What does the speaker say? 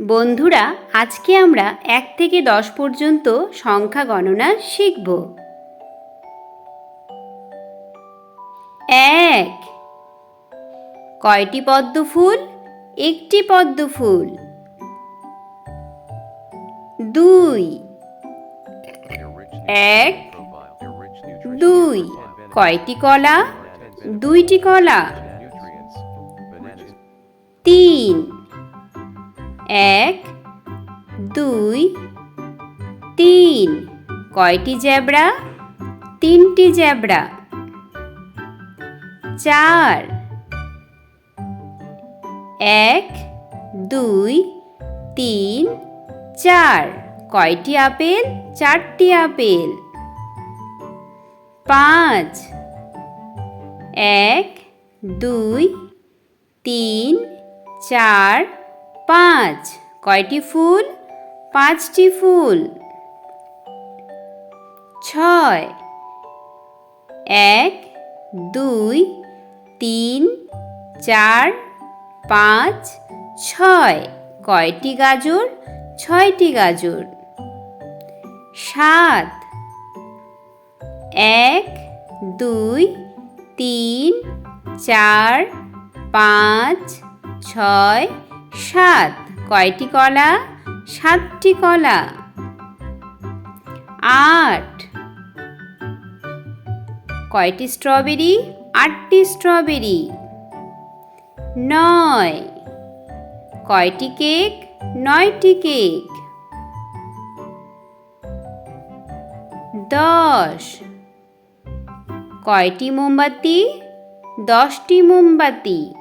বন্ধুরা, আজকে আমরা এক থেকে দশ পর্যন্ত সংখ্যা গণনা শিখব। এক। কয়টি পদ্ম ফুল? একটি পদ্ম ফুল। দুই। এক। দুই। কয়টি কলা? দুইটি কলা। এক, দুই, তিন। কয়টি জ্যাবড়া তিনটি জ্যাবড়া চার। এক, দুই, তিন, চার। কয়টি আপেল? চারটি আপেল। পাঁচ। এক, দুই, তিন, চার। পাঁচ। কয়টি ফুল? পাঁচটি ফুল। ছয়। এক, দুই, তিন, চার, পাঁচ, ছয়। কয়টি গাজর? ছয়টি গাজর। সাত। এক, দুই, তিন, চার, পাঁচ, ছয় সাত, কয়টি কলা? সাতটি কলা। আট, কয়টি স্ট্রবেরি? আটটি স্ট্রবেরি। নয়, কয়টি কেক? নয়টি কেক। দশ, কয়টি মোমবাতি? দশটি মোমবাতি।